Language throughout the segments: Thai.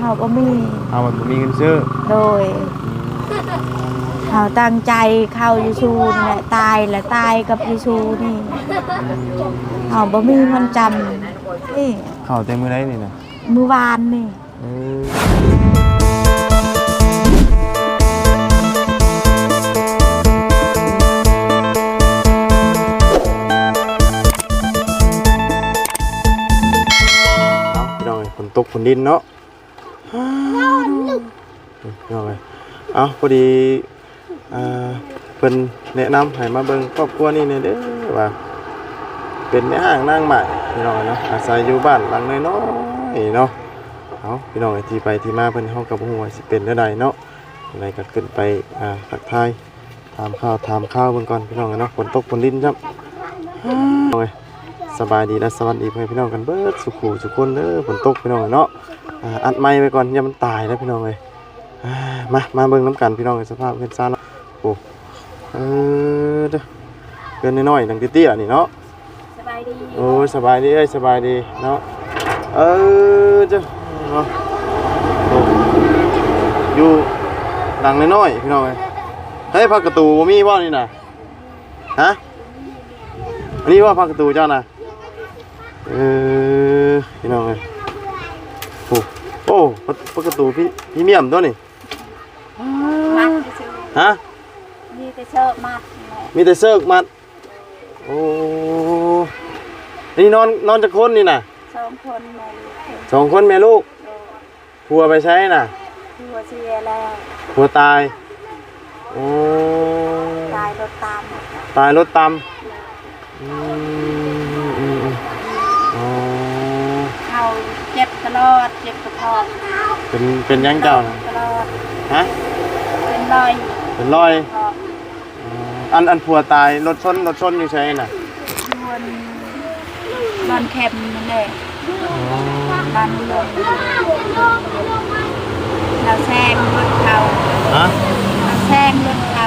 เฮาบ่มีเอามันบ่มีเงินซื้อโดยเฮาตั้งใจเข้าอยู่ชูนแหละตายแหละตายกับอยู่ชูนี่เฮาบ่มีเงินจำนี่เข้าแต่มื้อใดนี่น่ะมื้อวานนี่เออเอาพี่น้องเอ้ยฝนตกฝนดินเนาะอ้าว พี่น้องเอ้ยเอาพอดีอ่าเพิ่นแนะนำให้มาเบิ่งครอบครัวนี่แหน่ยเด้อว่า เป็นแม่ห้างนางใหม่พี่น้องเนาะอาศัยอยู่บ้านหลังน้อยๆเนาะเอาพี่น้องที่ไปที่มาเพิ่นเฮากับฮู้ว่าสิเป็นจังไดเนาะอะไรก็ขึ้นไปอ่าทักทายถามข้าวถามข้าวเบิ่งก่อนพี่น้องเนาะฝนตกฝนดินครับโอ้ยสบายดีและสวัสดีเพื่อแม่พี่น้องกันเบิดสุขูสุขคนเด้อฝนตกพี่น้องเนาะอ่าอัดไม้ไว้ก่อนอย่ามันตายแล้วพี่น้องเอ้ย มามาเบิ่งน้ำกันพี่น้องเอ้ยสภาพเพิ่นซ่าเนาะโอ้เออเด้อเกินน้อยๆดังเตี้ยๆนี่เนาะสบายดีโอ้ยสบายดีเอ้ยสบายดีเนาะเออจ้ะเนาะโอ้อยู่ดังน้อยๆพี่น้องเอ้ยเฮ้ยพักกระตูบ่มีบ่นี่น่ะฮะอันนี้ว่าพักกระตูเจ้าน่ะเออพี่น้องเอ้ยโอ้โอ้พักพักกระตูพี่พี่เมียมตัวนี่มัดซื่อ ฮะๆนี่แต่เชอะมัดแหละมีแต่เซิร์กมัด โอ้นี่นอนนอนจะคนนี่น่ะสองคนแม่ลูกสองคนแม่ลูกโดยผัวไปใช้น่ะผัวเสียแล้วผัวตายโอ้ตายรถตามตายรถตำอืมอืมอืมอ๋อเขาเจ็บตลอดเจ็บกระเพาะเป็นเป็นยังเจ้าน่ะตลอดฮะเป็นรอย เป็นรอยเพราะอ๋ออันอันผัวตายรถชนรถชนอยู่ใช่น่ะชวนบอนเข็มนั่นแหละอ๋อบ้านลงเราแซงรถเขาฮะเราแซงรถเขา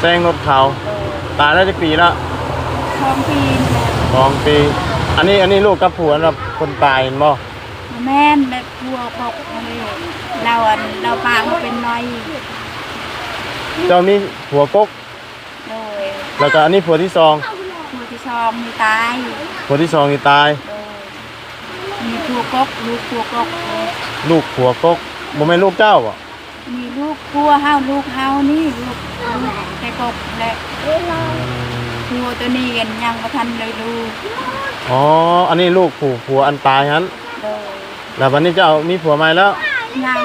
แซงรถเขาเออตายได้จะปีละช่องปีนแหละสองปี อันนี้อันนี้ลูกกับผัวนะคนตายเห็นบ่แม่นแบบพัวพกอะไรเราอันเราปากมาเป็นน้อย เจ้ามีผัวกก โดยแล้วก็อันนี้ผัวที่สองพัวที่ชองมีตายผัวที่สองนี่ตาย โดยมีพัวกกลูกพัวกกเลยลูกผัวกกบ่แม่นลูกเจ้าบ่มีลูกพัวเฮาลูกเฮานี่ลูกลูกแต่กกและพัวตัวนี้กันยังบ่ทันเลยดูอ๋อ อันนี้ลูกผัวผัวอันตายฮันโดยแล้ววันนี้เจ้ามีผัวใหม่แล้วยัง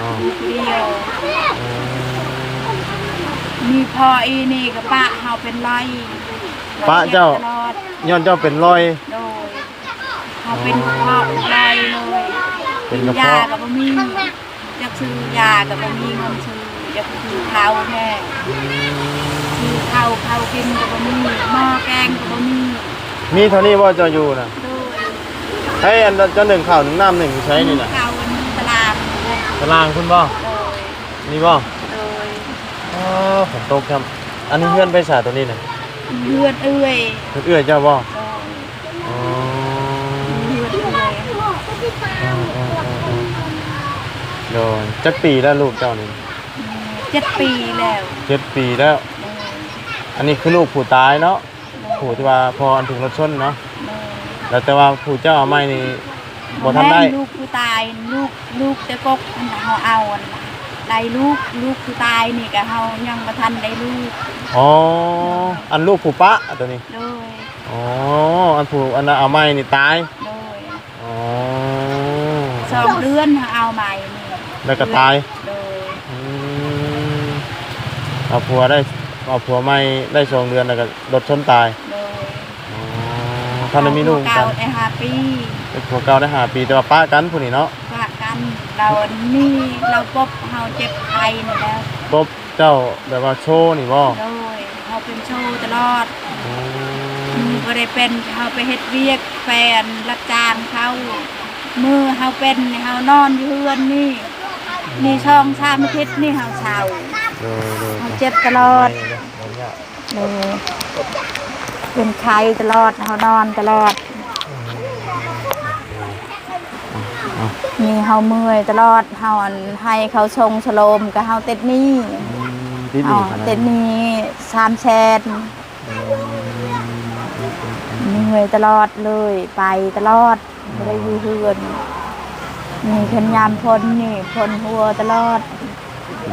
อ๋อ เดียว มีพออีนี่กับป้าเฮาเป็นไรป้าเจ้า ตลอดย้อนเจ้าเป็นรอย โดยเฮาเป็นครอบไรเลยเป็นกระยาเพาะกับบ่มีอยากซื้อยากับบ่มีเงินซื้ออยากซื้อข้าวแม่ซื้อข้าวข้าวกินกับบ่มีหม้อแกงกับบ่มีมีเท่านี้ว่าเจ้าอยู่น่ะโดย ให้อันเจ้าหนึ่งข้าวหนึ่งน้ำหนึ่งใช้นี่น่ะข้าวอันตลาดตารางคุณบ่โดยนี่บ่ โดยอ๋อผมตกครับ อันนี้เพื่อนไปสาตัวนี้น่ะเลือดเอื้อยเพื่อนเอื้อยเจ้าบ่โดยอ๋อเลือดเอื้อยอ๋ออ๋ออ๋ออ๋อโดนจักปีแล้วลูกเจ้านี่เจ็ดปีแล้วเจ็ดปีแล้วโดยอันนี้คือลูกผู้ตายเนาะผู้ที่ว่าพออันถึงรถชนเนาะโดยแล้วแต่ว่าผู้เจ้าเอาไม้นี่บ่ทันได้ แม่ลูกผู้ตายลูกลูกแต่กกอันน่ะเฮาเอาอันน่ะ ได้ลูกลูกผู้ตายนี่ก็เฮายังบ่ทันได้ลูกอ๋อ อันลูกผู้ปะตัวนี้ โดยอ๋อ อันผู้อันนั้นเอาไม้นี่ตาย โดยอ๋อ สองเดือนเฮาเอาใหม่นี่แล้วก็ตาย โดยอืมเอาผัวได้เอาผัวไม่ได้สองเดือนแล้วก็รถชนตายโดยอ๋อท่านได้มีลูกเก่ากันได้ห้าปีเป็นผัวเก่าได้ห้าปีแต่ว่าป้ากันผู้นี้เนาะฝากกันเรานี่เราพบเฮาเจ็บไข้นี่แล้วปบเจ้าแบบว่าโชว์นี่บ่โดยเฮาเป็นโชว์ตลอดอืมืมอบ่ได้เป็นเฮาไปเฮ็ดเวียกแฟนรับจ้างเขามือเฮาเป็นนี่เฮานอนอยู่เฮือนนี่นี่ช่องชามอาทิตย์นี่เฮาเช่าโดยโดยเฮาเจ็บตลอดโดยเลยเป็นไข้ตลอดเฮานอนตลอด เเอา มีเฮาเมื่อยตลอดเฮาอันให้เขาชงชโลมกับเฮาเต็ดหนี้อืมติดหอ๋อนี่ขนาดเต็ดนั้นหนี้สามแสนเมื่อยตลอดเลยไปตลอดไม่ได้อยู่เฮือนนี่เพิ่นยามพ้นนี่พ้นหัวตลอด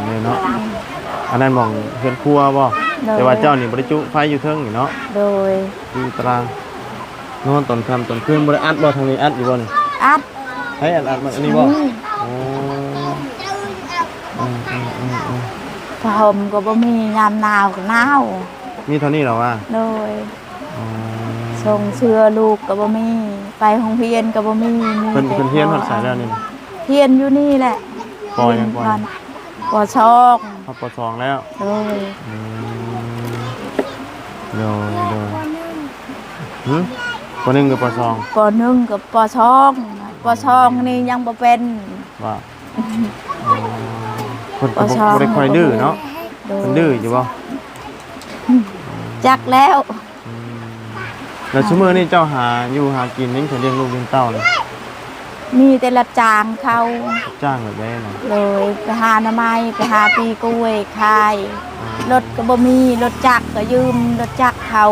นี่เนาะอันนั้นมองเพื่อนครัวบ่โดยแต่ว่าเจ้านี่บ่ได้จุไฟอยู่เทิงนี่เนาะโดย อยู่ตารางนอนตอนค่ำตอนคืนบ่ได้อัดบ่ทางนี้อัดอยู่บ่นี่อัด ให้อัดอัดมันอันนี้บ่นี่โอ้อืมอืมอืมอืมผ้าห่มก็บ่มียามหนาวก็หนาวมีเท่านี้เหรอวะโดยอ๋อส่งเสื้อลูกก็บ่มีไปโรงเรียนก็บ่มีมีเพิ่นแต่เพิ่นเฮียนฮอดสายแล้วนี่ เฮียนอยู่นี่แหละปอยังปอยัง ปอชอกฮอดปสองแล้วโดยอืมโดยโดยหึปหนึ่งกับปสองปอหนึ่งกับปอชอง ปอชองนี่ยังบ่เป็น ว่าอ๋อเพิ่นก็ปบ่สองบ่ได้ค่อยดื้อเนาะโดยเพิ่นดื้ออยู่บ่จักแล้วอืมแล้วชั่วโมงนี้เจ้าหาอยู่หากินยังจะเลี้ยงลูกเลี้ยงเต้าเลยมีแต่รับจ้างเขาจ้างแบบได้น่ะเลยไปหาหน้ำไม้ไปหาปีกล้วยขาย รถก็บ่มีรถจักรก็ยืมรถจักรเขา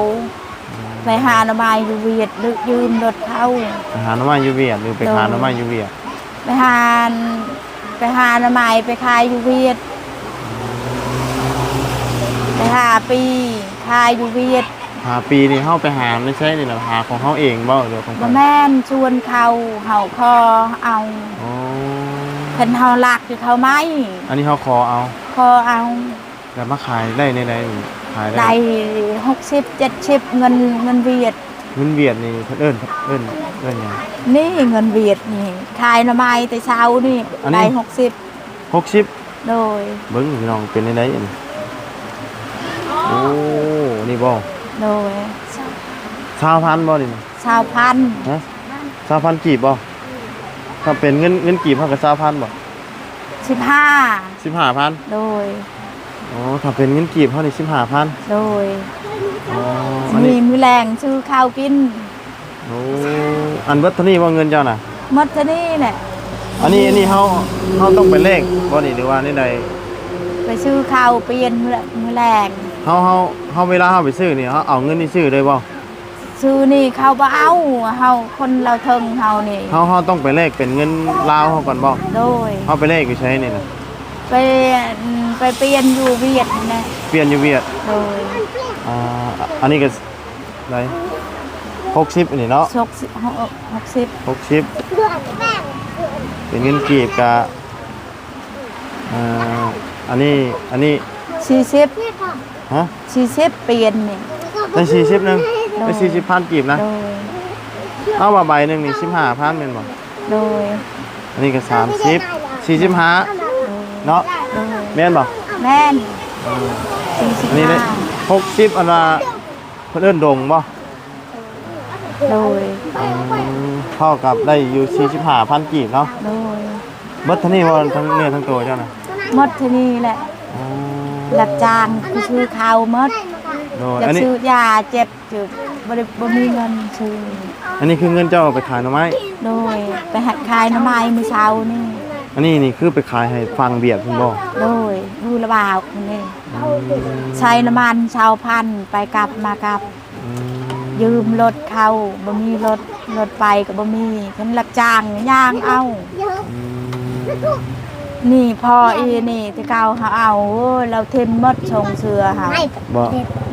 ไปหาหน้ำไม้อยู่เวียดหรือยืมรถเขาไปหาหน้ำมันอยู่เวียดหรือไปหาหน้ำมันอยู่เวียดไปหาไปหาหน้ำไม้ไปขายอยู่เวียดไปหาปีขายอยู่เวียดหาปีนี่เฮาไปหาไม่ใช่นี่นะหาของเฮาเองบ่หรือของบ่แม่นชวนเขาเห่าคอเอาอ๋อเพิ่นเฮาลักอยู่เขาไหมอันนี้เฮาขอเอาคอเอา แล้วมาขายได้ในใด ขายได้ได้หกสิบเจ็ดสิบเงินเงินเวียดเงินเวียดนี่เพิ่นเอิ้นเอิ้นเอิ้นหยังนี่เงินเวียดนี่ขายหน้ำไม้แต่เช้านี่อันนี้ได้หกสิบ60โดยเบิ่งพี่น้องเป็นในใดอันนี้โอ้นี่บ่โดย20,000บ่นี่นะชาวพันธุ์ฮะ20,000กีบบ่ถ้าเป็นเงินเงินกีบเท่ากับ20,000บ่สิบห้า15,000โดย อ๋อถ้าเป็นเงินกีบเท่านี้15,000โดยอ๋ออันมีนี้มือแรงซื้อข้าวกินโอ้อันเบิดเท่านี้บ่เงินเจ้าน่ะหมดเท่านี้แหละอันนี้อันนี้เฮาเฮาต้องไปเลขบ่นี่หรือว่าในใดไปซื้อข้าวเปลี่ยนมือมือแรงเฮาเฮาเฮาเวลาเฮาไปซื้อนี่เฮาเอาเงินนี่ซื้อได้บ่ซื้อนี่เขาบ่เอาเฮาคนเราเทิงเฮานี่เฮาเฮาต้องไปเลขเป็นเงินลาวเฮาก่อนบ่โดยเฮาไปเลขอยู่ใช้นี่น่ะ ไปไปเปลี่ยนอยู่เวียดนี่นะเปลี่ยนอยู่เวียดโดยอ่าอันนี้ก็ได้60อันนี้เนาะหกสิบหกสิบ60เป็นเงินกีบกะอ่าอันนี้อันนี้สี่สิบฮะสี่สิบเปลี่ยนนี่ได้40นึงได้40,000กีบนะโดยเอาว่าใบหนึงนี่15,000แม่นบ่โดยอันนี้ก็30 45 เนาะโดยแม่นบ่แม่นสี่สิบอันนี้ได้ห้าหกสิบอันว่าเพิ่นเอิ้นดงบ่โดยอืมเท่ากับได้อยู่สี่สิบห้าพันกีบเนาะโดยเบิดเท่านี้ว่าทั้งเนื้อทั้งตัวเจ้าน่ะหมดที่นี่แหละอ๋อรับจ้างคือซื้อข้าวหมดโดยอยากอันนี้ซื้อยาเจ็บจุดบ่ได้บ่มีเงินซื้ออันนี้คือเงินเจ้าเอาไปขายหน่อไม้โดยไปหัดขายน้ำไม้มื้อเช้านี่ อันนี้นี่คือไปขายให้ฟังเบียดคุณบ่โดยดูระบาวคนนี้ใช้น้ำมันชาวพันธุ์ไปกลับมากลับอืมยืมรถเขาบ่มีรถรถไปก็บ่มีเพิ่นรับจ้างย่างเอาอืมนี่พ่ออีนี่ที่เก่าเขาเอาโอ้ยเราเทมหมดชงเสือเฮาบ่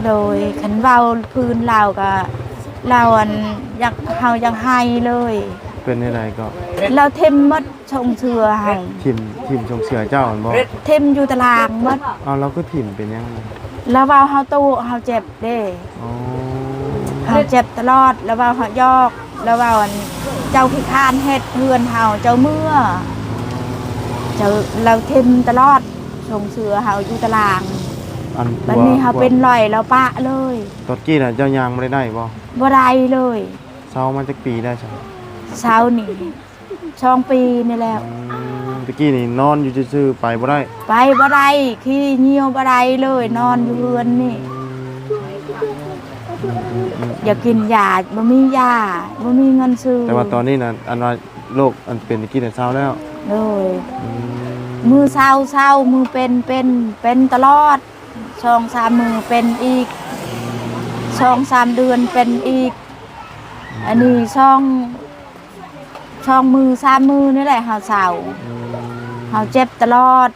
โดยคันเว้าพื้นเราก็เราอันอยากเฮาอยากให้เลย เป็นอะไรก็เราเทมหมดชงเสือเฮาทิมทิมชงเสือเจ้าอันบ่เทมอยู่ตารางหมดเอาเราก็ทิมเป็นยังแล้วเว้าเฮาตู้เฮาเจ็บเด้อ๋อเฮาเจ็บตลอดแล้วเว้าเฮายอกแล้วเว้าอันเจ้าขี้คร้านเฮ็ดเฮือนเฮาเจ้าเมื่อเจ้าเราเทมตลอดชงเสือเฮาอยู่ตารางอันบัดนี้เฮาเป็นรอยแล้วปะเลยตอนกี้น่ะเจ้ายางบ่ได้ได้บ่บ่ได้เลยเช้ามาจักปีได้ใช่ เช้านี่ช่องปีนี่แล้ว อืมตะกี้นี่นอนอยู่ซื่อๆไปบ่ได้ไปบ่ได้ขี้เหี่ยวบ่ได้เลยนอนอยู่เรือนนี่ อยากกินยาบ่มียาบ่มีเงินซื้อแต่ว่าตอนนี้นะอันว่าโรคอันเป็นกินแต่เช้าแล้วโดยอืมมือเศร้าเศร้ามือเป็นเป็นเป็นตลอดสองสามมือเป็นอีกสองสามเดือนเป็นอีก อันนี้ช่อง ช่องมือสามมือนี่แหละเฮาเศร้าอืมเฮาเจ็บตลอด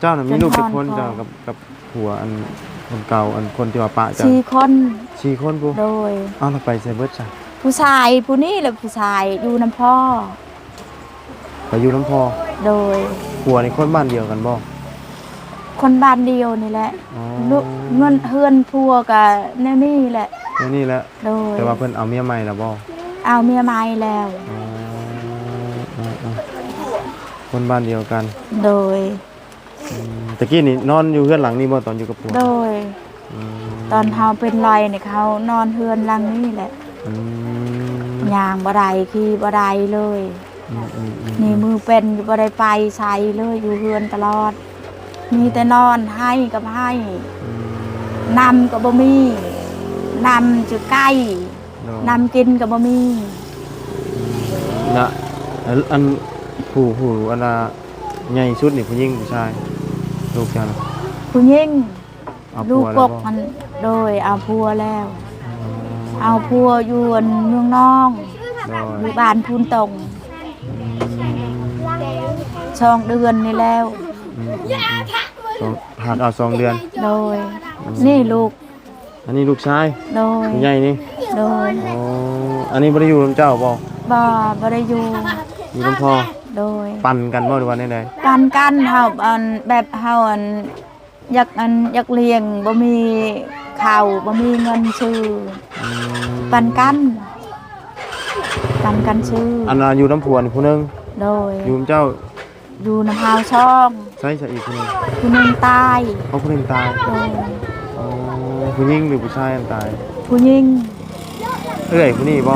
เจ้าน่ะมีลูกจนกี่คนนอนเจ้ากับกับผัวอันคนเก่าอันคนที่ว่าปะเจ้าสี่คนสี่คนปุ๊โดยเอาเราไปใส่เบิดจ้ะผู้ชายผู้นี้แหละผู้ชายอยู่น้ำพ่อไปอยู่น้ำพอโดยผัวในคนบ้านเดียวกันบ่คนบ้านเดียวนี่แหละอ๋อลูกเงินเฮือนพัวกับแนวนี่แหละแล้วนี่แหละโดยแต่ว่าเพิ่นเอาเมียใหม่แล้วบ่เอาเมียไม้แล้วอ๋ออ๋ออ๋อ คนบ้านเดียวกันโดย อืมตะกี้นี่นอนอยู่เพื่อนหลังนี้บ่ตอนอยู่กับผัวโดย อืมตอนเฮาเป็นรอยเนี่ยเขานอนเฮือนหลังนี่แหละอืมย่างบ่ได้ขี่บ่ได้เลย อืมอืมอืมนี่มือเป็นอยู่บ่ได้ไปใส่เลยอยู่เฮือนตลอด มีแต่นอนให้กับให้อืมนำก็บ่มีนำจะใกล้เนาะนำกินก็บ่มี นะอันอัน ผู้ผู้อันน่ะใหญ่สุดนี่ผู้หญิงผู้ชาย ลูกจังผู้หญิงเอาลูผักวกแล้วกบ่มันโดยเอาพัวแล้วอ๋อเอาพัวอยู่อันเมืองน้องโดอยยู่บ้านพูนตรงอืมช่องเดือนนี่แล้ว อืมอืมอืมสองหากเอาสองเดือน โดย นี่ลูกอันนี้ลูกชายโดยผู้ใหญ่นี่โดยอ๋ออันนี้บ่ได้อยู่นำเจ้าบ่บ่บ่ได้อยู่อยู่นำพ่อ โดย ปั่นกันบ่หรือว่าใดการกันเฮาอันแบบเฮาอันอยากอันอยากเลี้ยงบ่มีข้าวบ่มีเงินซื้อๆอืมปันกันปันกันซื้อออันน่ะอยู่น้ำผัวนี่ผู้หนึงโดยอยู่นำเจ้าอยู่น้ำเฮาช่องใช้ซะอีกผู้หนึงผู้หนึงตายเขาผู้หนึงตายโดยอ๋อผู้หญิงหรือผู้ชายอันตาย ผู้หญิงเอ้ยผู้นี้บ่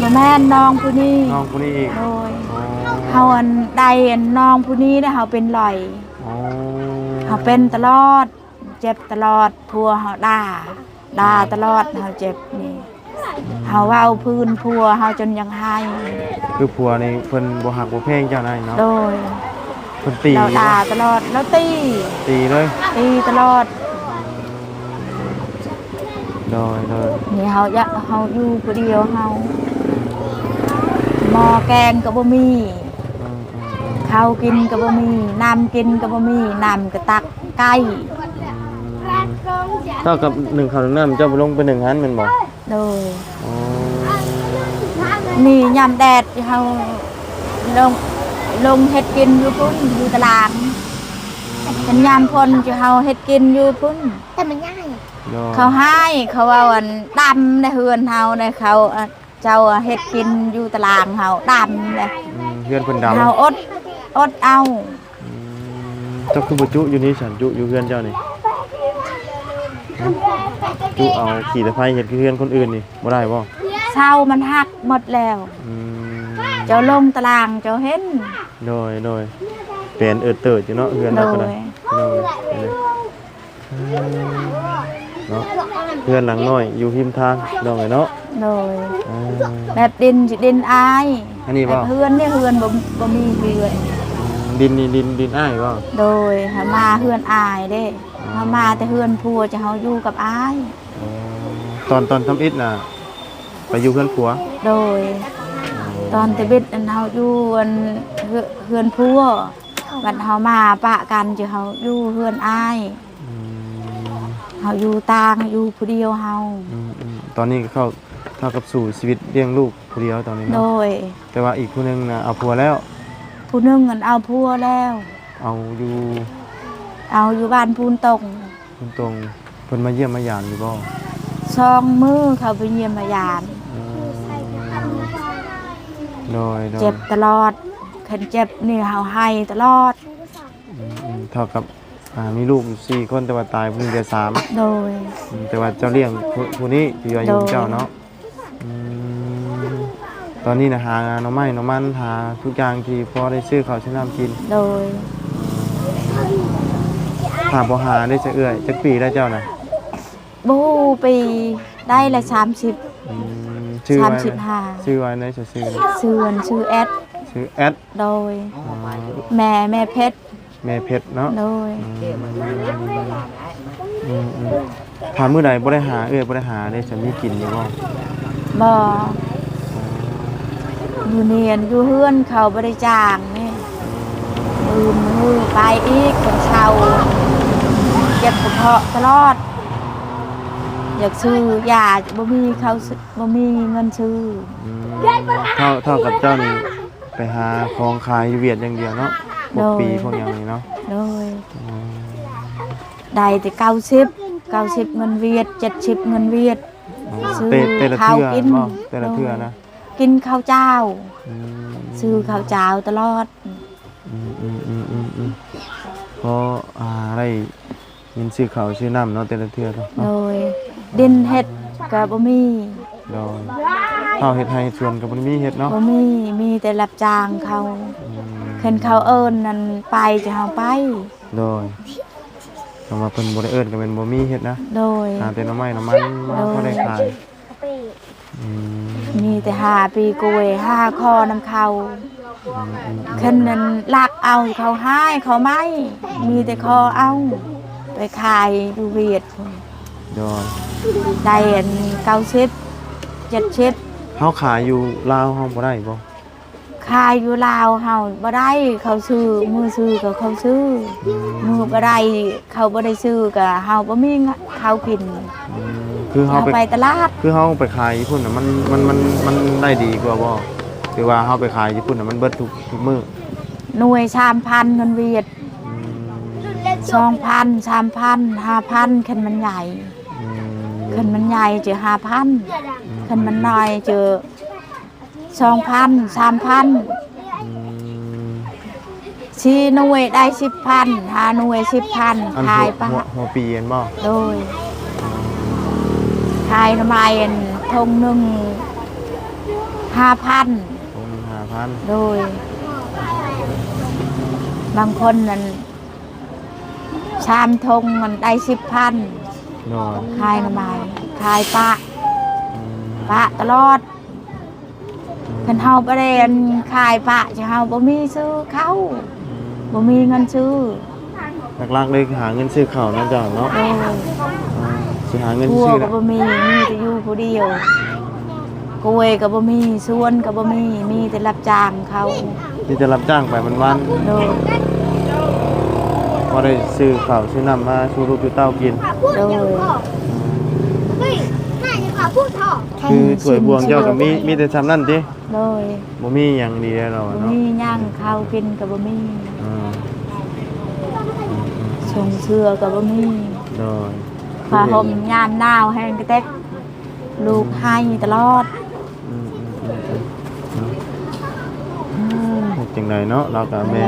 บ่แม่นน้องผู้นี้น้องผู้นี้อีกโดยอ๋อ เฮาอันใดอันน้องผู้นี้ได้เฮาเป็นลอยอ๋อเฮาเป็นตลอด เจ็บตลอดพัวเฮาด่าด่าตลอดเฮาเจ็บนี่เฮาเว้าพื้นพัวเฮาจนยังให้คือผัวนี่เพิ่นบ่ฮักบ่แพงเจ้านายเนาะโดยเพิ่นตีเราด่าตลอดแล้วตีตีเลยตีตลอดโดยโดยนี่เฮาอยากเฮาอยู่ผู้เดียวเฮาหม้อแกงก็บ่มีอืมอืมอืม ข้าวกินก็บ่มีน้ำกินก็บ่มีน้ำก็ตักไก่เท่ากับหนึ่งข้าวหนึ่งน้ำเจ้าบ่ลงไปหนึ่งหันแม่นบ่โดยอ๋อนี่ยามแดดเฮาลงลงเฮ็ดกินอยู่พุ่นอยู่ตารางเป็นยามพลจะเฮาเฮ็ดกินอยู่พุ่นแต่มันง่ายโดยเขาให้เขาว่าอันดำในเฮือนเฮาในเขาอะเจ้าเฮ็ดกินอยู่ตารางเฮาดำเลยอืมเพื่อนเพิ่นดำเฮาอด อดเอาอืมเจ้าคือบ่จุอยู่นี่ฉันจุอยู่เพื่อนเจ้านี่ฮะจุเอาขี่ตะไคร้เฮ็ดคือเพื่อนคนอื่นนี่บ่ได้บ่เศร้ามันหักหมดแล้ว อืมเจ้าลงตารางเจ้าเห็นโดยโดยเป็นเอิดเติดอยู่เนาะเพื่อนโดเราก็ได้ยโดยโดยเนาะเพื่อนหลังน้อยอยู่ริมทางน้องไอ้เนาะโดยอ่าแบบดินสิดินอายอันนี้แบบ่บเฮือนเนี่ยเฮือนบ่บ่มีเฮือน ดินนี่ดินดินอ้ายบ่โดยหามาเฮือนอายเด้หามาแต่เฮือนผัวจะเฮาอยู่กับอายอ๋อตอนตอนทำอิฐน่ะไปอยู่เพื่อนผัวโดย ตอนแตะบิดอันเฮาอยู่อันเฮือเฮือนผัวบัดเฮามาปะกันจะเฮาอยู่เฮือนอายอืมเฮาอยู่ต่างอยู่ผู้เดียวเฮาอืมอืมตอนนี้ก็เข้าเท่ากับสู่ชีวิตเลี้ยงลูกคนเดียวตอนนี้โดเนาะยแต่ว่าอีกคนนึงน่ะเอาผัวแล้ว ผู้หนึงอันเอาผัวแล้ว เอาอยู่เอาอยู่บ้านพูนตรงตรงตรงๆเพิ่นมาเยี่ยมมาหยามอยู่บ่ซองมือเขาไปเยี่ยมมายามอืมโดยโดยเจ็บตลอดคันเจ็บนี่เฮาให้ตลอด อืมอืมเท่ากับอ่ามีลูกอยู่สี่คนแต่ว่าตายเพิ่งเดือนสามโดย อืมแต่ว่าเจ้าเลี้ยงผู้ผู้นี้ที่ว่าอยู่โดยเจ้าเนาะอืม ตอนนี้นะหางานหน่อไม้หน่อมันหาทุกอย่างที่พอได้ซื้อข้าวซื้อน้ำกินโดยถามบ่หาได้จะเอื้อยจักปีได้เจ้านะบูปีได้ละสามสิบ อืมชื่อสามไว้สิบนะห้าชื่อไว้นะชื่อชื่อนะชื่อวันชื่อแอดชื่อแอดโดยอ๋อแม่แม่เพชรแม่เพชรเนาะโดยอืมอืมถามมื้อใดบ่ได้หาเอ้ยบ่ได้หาได้จะมีกินอยู่บ่บ่ อยู่เนียนอยู่เฮือนเขาบริจางนี่มือมือไปอีกเป็นเชาเจ็บกระเพาะตลอด อยากซื้อยาบ่มีเขาซื้อบ่มีเงินซื้ออืมเท่าเท่ากับเจ้านี่ไปหาของขายอยู่เวียดอย่างเดียวเนาะพวกปีพวกอย่างนี้เนาะโดยอืมได้แต่เก้าสิบเก้าสิบเงินเวียดเจ็ดสิบเงินเวียดซื้อเตะเตะละข้าวเทื่อกินบ่เตะละเทื่อนะ กินข้าวเจ้าอืมซื้อข้าวเจ้าตลอดอืมอืมอืมอืมอืมเพราะอ่าได้ยินชื่อเขาวชื่อน้ำเนาะเตะละเทื่อเนาะโดยดินเห็ดก็บ่มีโดยเฮาเฮ็ดให้ส่วนก็บ่ได้มีเฮ็ดเนาะบ่มีมีแต่รับจ้างเขาอืมเห็นเขาเอิ้นนั่นไปจะเฮาไป โดยคำว่าเพิ่นบ่ได้เอิ้นก็เป็นบ่มีเฮ็ดนะ โดยหาแต่หน้ำไม้น้ำมันมาพอได้ขายอืม มีแต่หาปีกวยห้าคอน้ำเขาอืมอืมขึ้นนั้นลักเอาเขาให้เขาไม่ มีแต่คอเอา ไปขายดูเวียดพุ่นโดยได้อันเก้าสิบเจ็ดสิบเฮาขายอยู่ลาวเฮาบ่ได้บ่ขายอยู่ลาวเฮาบ่ได้เขาซื้อมือซื้อก็เขาซื้อมือบ่ได้เขาบ่ได้ซื้อก็เฮาบ่มีข้าวกินอืม คือเฮาเฮาไปไปตลาดคือเฮาไปขายญี่ปุ่นน่ะมันมันมันมันได้ดีกว่าบ่คือว่าเฮาไปขายญี่ปุ่นน่ะมันเบิดทุกทุกมื้อหน่วยชามพันเงินเวียดอืมสองพันสามพันห้าพันคันมันใหญ่อืมคันมันใหญ่เจอห้าพันคันมันน้อยเจอสองพันสามพันอืมสี่หน่วยได้สิบพันห้าหน่วยสิบพันอันขายหัวปะหัวหัวปีเห็นบ่โดย ขายทำไมอันทงหนึ่งห้าพันตรง5,000โดย บางคนนั้นชามทงมันได้สิบพันโดยขายทำไมขายปะอืมปะตลอดคันเฮาบ่ได้อันขายปะจะเฮาบ่มีซื้อเขาบ่มีเงินซื้อหลักๆเลยคือหาเงินซื้อข้าวนั่นจ้ะเนาะโดยอ่า สิหาเงินพัวซื้อก็น่ะบ่มีมีแต่อยู่ผู้เดียวกล้วยก็บ่มีสวนก็บ่มีมีแต่รับจ้างเขาที่จะรับจ้างไปวันโดยๆบ่ได้ซื้อข้าวซื้อน้ำมาสู่ลูกสู่เต้ากินโดยเฮ้ยน่าจะขอพูดเถอะคือถ้วยบวงเจ้าก็มีมีแต่ซ้ำนั่นติโดยบ่มีหยังดีแล้วเราบ่เนาะมีย่างข้าวกินก็บ่มีอืมส่งเสื้อก็บ่มีโดย ผ้าห่มยามหนาวแห้งกระเต็กลูกให้ตลอดจังไดเนาะเราก็แม่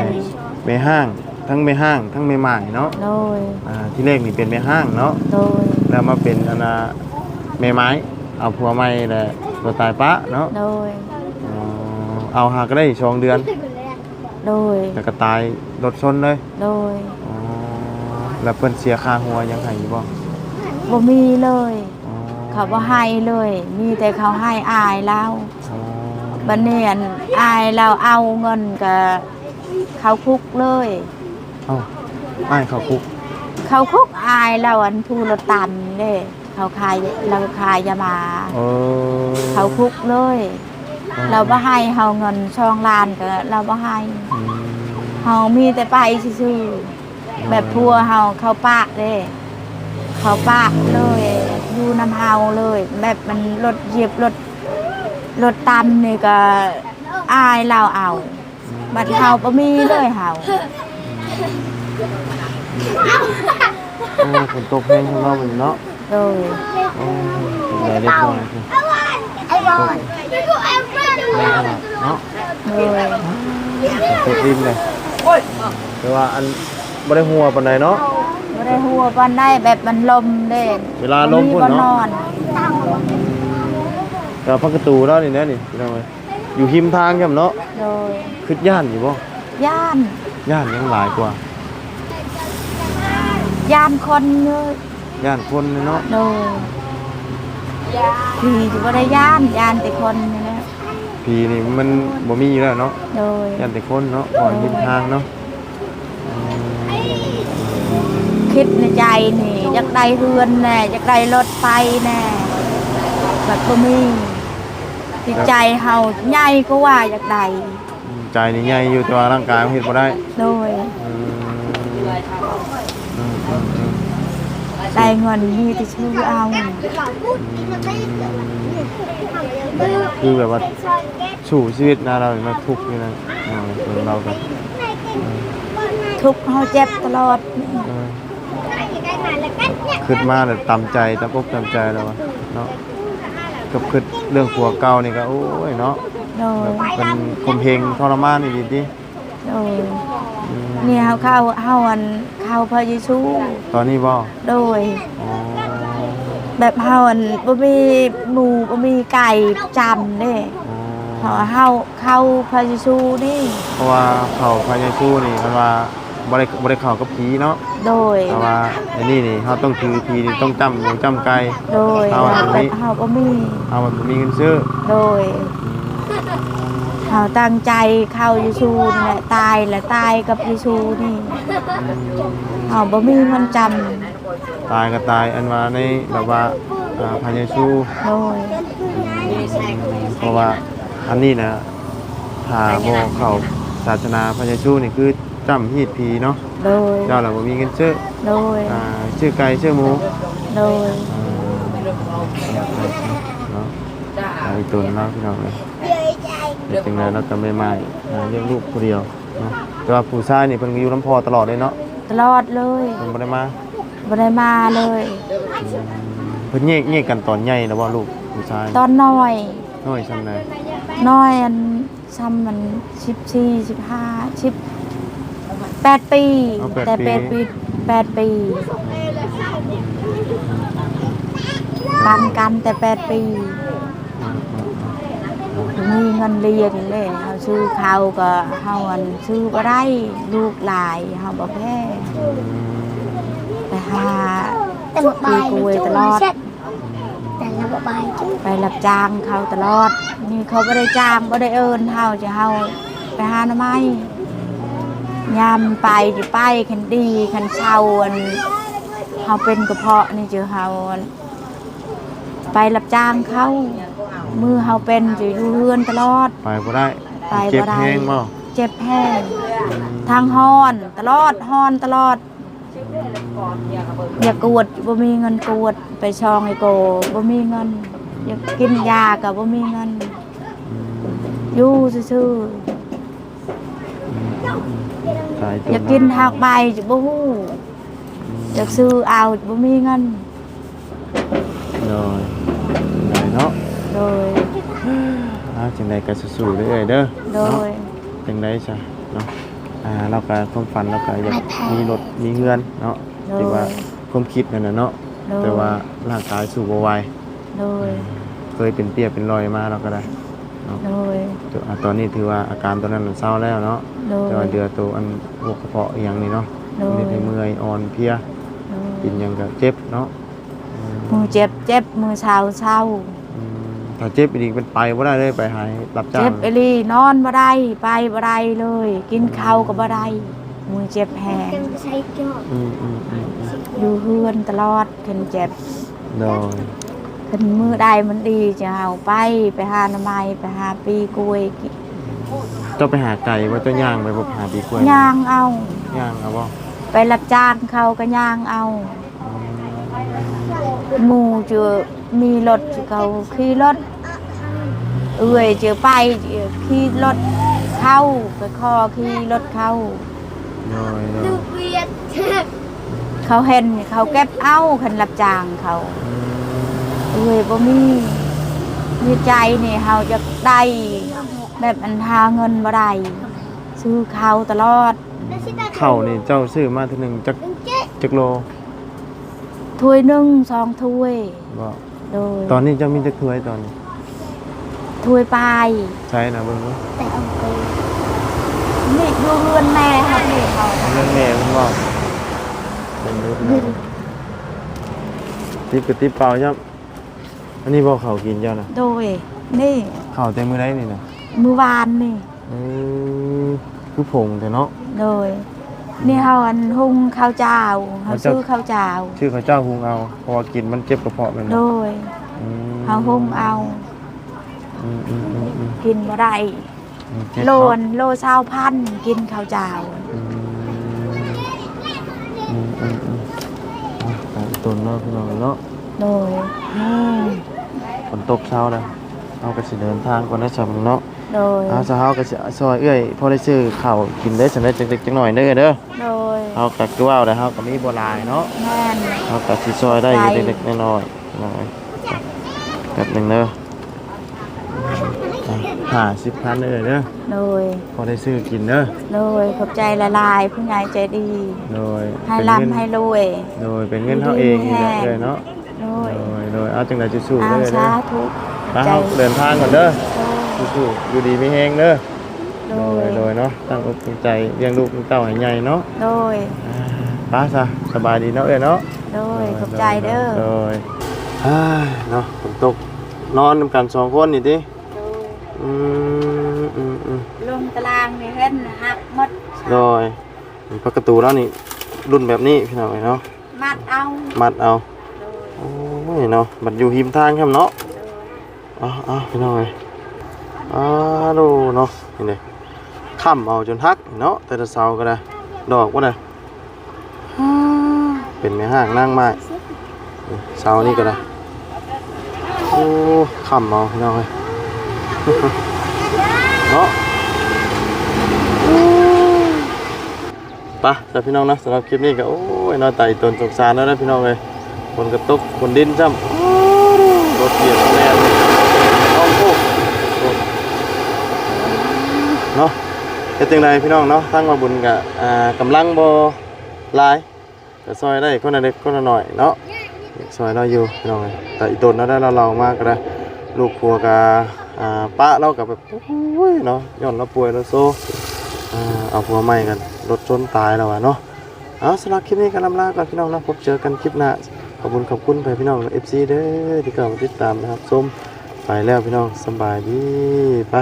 แม่ห้าง ทั้งแม่ห้าง ทั้งแม่หมายเนาะโดยอ่าที่แรกนี่เป็นแม่ห้างเนาะโดยแล้วมาเป็นอันแม่ไม้ เอาผัวใหม่แหละตัวตายปะเนาะโดยเอาหาก็ได้สองเดือนโดยแล้วก็ตายรถชนเลยโดยแล้วเพิ่นเสียค่าหัวยังให้อยู่บ่ บ่มีเลยอ๋อเขาบ่ให้เลย มีแต่เขาให้อายเราอ๋อบัดนี้อันอายเราเอาเงินกับเขาคุกเลย เอ้าอ้ายเขาคุกเขาคุกอายเราอันผู้รถต่ำเด้เขาขายเราขายยามาเออเขาคุกเลย เราบ่ให้เฮาเงินช่องล้านก็เราบ่ให้อืม เฮามีแต่ไปซื่อๆแบบพัวเฮาเขาปะเด้ เขาปะเลยอยู่น้ำเฮาเลย แบบมันรถเหยียบรถรถตำนี่ก็อายเราเอา บัดเฮาบ่มีเลยเฮาโอ้ฝนตกแห้งข้างนอกมันเนาะโดยโอ้ยได้เล็กน้อยคือไอ้บอลนี่คือไอ้บอลแรงขนาดเนาะโดยตกดินเลยแต่ว่าอันบ่ได้หัวปานใดเนาะ บ่ได้หัวปานได้แบบมันลมเด้เวลาลมพุ่นเนาะ บ่นอนแต่พักประตูแล้วนี่แน่นี่พี่น้องเอ้ยอยู่หิมทางครับเนาะโดยคิดย่านอยู่บ่ย่านย่านยังหลายกว่า ย่านคนเลยย่านคนเนาะโดยผีจะบ่ได้ย่านย่านแต่คนนี่แหละผีนี่มันบ่มีอยู่แล้วเนาะโดยยันแต่คนเนาะก่อนหินทางเนาะ คิดในใจนี่อยากได้เรือนแน่อยากได้รถไฟแน่แบบบ่มีจิตใจเฮาใหญ่ก็ว่าอยากได้ใจนี่ใหญ่อยู่แต่ว่าร่างกายมันเฮ็ดบ่ได้โดยอืมอืมอืมอืมได้เงินมีแต่ชื่อเอาคือแบบว่าสู่ชีวิตนะเรามาทุกข์นี่นะอ่าตัวเราก็ทุกข์เฮาเจ็บตลอด เออ ขึ้นมาแล้วตำใจตำอกตำใจแล้วอะเนาะกับคิดเรื่องผัวเก่านี่ก็โอ้ยเนาะโดยเป็นคมเพลงทรมานนี่ดีดิโดยอืมนี่เฮาเข้าเฮาอันเข้าพระเยซูตอนนี้บ่โดยอ๋อแบบเฮาอันบ่มีหมูบ่มีไก่จำเด้อ๋อเฮาเฮาเข้าพระเยซูนี่ เพราะว่าเขาพายชูนี่มันว่า บ่ได้บ่ได้เข้ากับผีเนาะโดย แต่ว่าไอ้นี่นี่เขาต้องถือผีนี่ต้องจำหนูจำไกลโดยเอาอันแบนี้บเฮาบ่มีเอามันมีเงินซื้อโดยเฮาตั้งใจเข้าเยซูนี่แหละตายและตายกับเยซูนี่เฮาบ่มีเงินจำตายก็ตายอันว่าในแบบว่าอ่าพายชูโดย เพราะว่าอันนี้นะถ้าบ่เข้าศาสนาพายชูนี่คือ จำฮีดผีเนาะโดย เจ้าเราบ่มีเงินซื้อโดย อ่าชื่อไก่ชื่อหมูโดย เนาะไอ้ตัวเนาะพี่น้องเลยเป็นจังไดเราก็ไม่ไม่อ่าเลี้ยงลูกผู้เดียวเนาะแต่ว่าผู้ชายนี่เพิ่นก็อยู่น้ำพอตลอดเลยเนาะตลอดเลยเพิ่นบ่ได้มาบ่ได้มาเลย เพิ่นแยกแยกกันตอนใหญ่แล้วว่าลูกผู้ชายตอนน้อย น้อยซำใดน้อยอันซ้ำมันสิบสี่สิบห้าสิบ แปดปีแต่แปดปีแปดปีปันกันแต่แปดปีมีเงินเรียนเลยเขาซื้อเขาวก็เฮาอันซื้อบ่ได้ลูกหลายเฮาบ่แพ้ไปหา แต่บอกบายปีกล้วยตลอดแต่เราบอกบายจุ๊บไปรับจ้างเขาตลอด นี่เขาไม่ได้จ้างไม่ได้เอินเฮาจะเฮาไปหาหน้าไม้ ยามไปจะไปคันดีคันเช่าอันเฮาเป็นกระเพาะนี่เจอเฮาอันไปรับจ้างเขามือเฮาเป็นจะอยู่เรือนตลอด ไปบ่ได้ไปเจ็บบ่ได้แฮงบ่เจ็บแห้งทางฮ้อนตลอดฮ้อนตลอด อยากกวดบ่มีเงินกวดไปช่องไอโกบ่มีเงิน อยากกินยากับบ่มีเงินอยู่ซื่อ สายๆตัวอยากกินหากใบจะบ่ฮู้อยากซื้อเอาบ่มีเงินโดยจังไดเนาะโดยอ้าวจังไดก็สู้ๆเด้อเอ้ยเด้อโดเนาะยจังไดซะเนาะอ่าเราก็ความฝันเราก็อยากมีรถมีเงินเนาะโดที่ว่ายความคิดนั่นน่ะเนาะโดยแต่ว่าร่างกายสู้บ่ไหวโดยเคยเป็นเปียเป็นรอยมาเราก็ได้ เนาะโดยแต่อ่าตอนนี้ถือว่าอาการตอนนั้นมันเศร้าแล้วเนาะโดย แต่ว่าเดือตัวอันพวกกระเพาะอหย่างนี้เนาะโดยมีแต่เมื่อยอ่อนเพลียโดยกินหยังก็เจ็บเนาะอืมมือเจ็บเจ็บมือเช้าเช้าอืมถ้าเจ็บอีกเป็นไปบ่ได้เลยไปหายรับจ้าเจ็งบอีหลีนอนบ่ได้ไปบ่ได้เลย กินข้าวก็บ่ได้มือเจ็บแห้งกันใช้จอบอืมอืมอืมอืมอยู่เฮือนตลอดขึ้นเจ็บ โดย ขึ้นมือใดมันดีจะเอาไปไปหาหน้ำไม้ไปหาปีกล้วยกินเจ้าไปหาไก่ว่าเจ้าย่างไปบ่หาปีกล้วยย่างเอา ย่างเอาบ่ไปรับจ้างเขาก็ย่างเอาหมู่เจอมีรถเขาขี่รถเอื่อยเจอไปเจอขี่รถเข้าไปคอขี่รถเข้า โดยโดดูยเวียดเขาเห็นเขาเก็บเอาคันรับจ้างเขา อืม เอ้ยบ่มีมีใจนี่เฮาจะได้แบบอันหาเงินบ่ได้ซื้อข้าวตลอดข้าวนี่เจ้าซื้อมาเทีนึงจักจักโลถ้วยหนึ่งสองถ้วยบ่โดยตอนนี้เจ้ามีจักถ้วยตอนนี้ถ้วยปลายใช่นะเบิ่งดูแต่เอาไปนี่ดูเรือนแม่ครับนี่เขาเรื่องแม่เพิ่นบอกเบิ่งดูพี่น้องติ๊บกับติ๊บเปล่าครับ อันนี้บ่เขากินเจ้านะโดย นี่ เขาเต็มมือได้นี่นะมือวานนี่ เออคือผงแต่เนาะ โดย นี่เฮาอันหุงข้าวเจ้าเฮาซื้อข้าวเจ้า ชื่อเขาเจ้าหุงเอาเพราะว่ากินมันเจ็บกระเพาะแมันโดเนาะยอืมเฮาหุงเอา อืมอืมอืมอืมกินบ่ได้อืมเจ็บโลเาะ นโลซาวพันกินข้าวเจ้า อืมอืมอืมอืมอะตามตุนเนาะพี่น้องเนาะโดยอืม ฝนตกเช้าแล้วเอาก็สิเดินทางก่อนนะสำเนาะโดย เอาซะเฮาก็สิซอยเอื้อยพอได้ซื้อข้าวกินได้สำเร็จจักๆจักหน่อยเด้อเด้อโดยเฮาก็คือว่าได้เฮาก็มีบ่หลายเนาะแม่นเฮาก็สิซอยได้อยู่ได้เล็กๆน้อยๆน้อยแป๊บหนึงเด้อห้าสิบพันเด้อเด้อโดย พอได้ซื้อกินเด้อโดยขอบใจละลายผู้ใหญ่ใจดี โดยให้เป็นเงินร่ำให้รวย โดยเป็นเงินเฮาเองนี่แหละแม่เลยเนาะ โดโดยย โดยเอาจังไดจะสู้อาเด้อสาเด้อธุไปเฮาเดินทางก่อนเด้อโดยสู้ๆอยู่ดีมีแฮงเด้อโดโดยย โดยเนาะตั้งอกตั้งใจเลี้ยงลูกเลี้ยงเต้าให้ใหญ่เนาะโดย ไป้าซะสบายดีเนาะเอ้ยเนาะ โดยขอบใจเด้อ โดยอ้ายเนาะฝนตก นอนนำกันสองคนนี่ติอืมอืมอืมลงตารางนี่เห็นหักหมดโดยนี่ประตูแล้วนี่ รุ่นแบบนี้พี่น้องเอ้ยเนาะ มัดเอา มัดเอา โอ้ยเนาะบัดอยู่หิมทางครับเนาะเอ๋อาพี่น้องเอ้ยอ้าดูเนาะนี่เด้ค้ำเอาจนฮักเนาะแต่ละเสาก็ได้ดอกว่าได้เป็นแม่ห้างนั่งไม้เสานี่ก็ได้โอ้ค้ำเอาพี่น้องเอ้ยเนาะปะแต่พี่น้องนะสำหรับคลิปนี้ก็โอ้ยเน่าไต่ตนสงสารแล้วนะพี่น้องเลย ฝนกระตุกฝนดินจ้ำรถเบียดแรงน้องโอ้เนาะเป็นจังไดพี่น้องเนาะทั้งมาบุญกับอ่ากำลังบ่หลายก็ซอยได้คนละเล็กคนละหน่อยเนาะซอยเราอยู่พี่น้องแต่อีตนเราได้เราเรามากก็ได้ลูกพัวกับอ่าป้าเรากับแบบโอ้ยเนาะย้อนเราป่วยเราโซอ่าเอาผัวใหม่กันรถชนตายแล้วอะเนาะเอาสำหรับคลิปนี้ก็ลำลาก่อนพี่น้องนะพบเจอกันคลิปหน้า ขอบคุณขอบคุณไปพี่น้องเอฟซีเด้อที่เข้ามาติดตามนะครับส้มไปแล้วพี่น้องสบายดีไป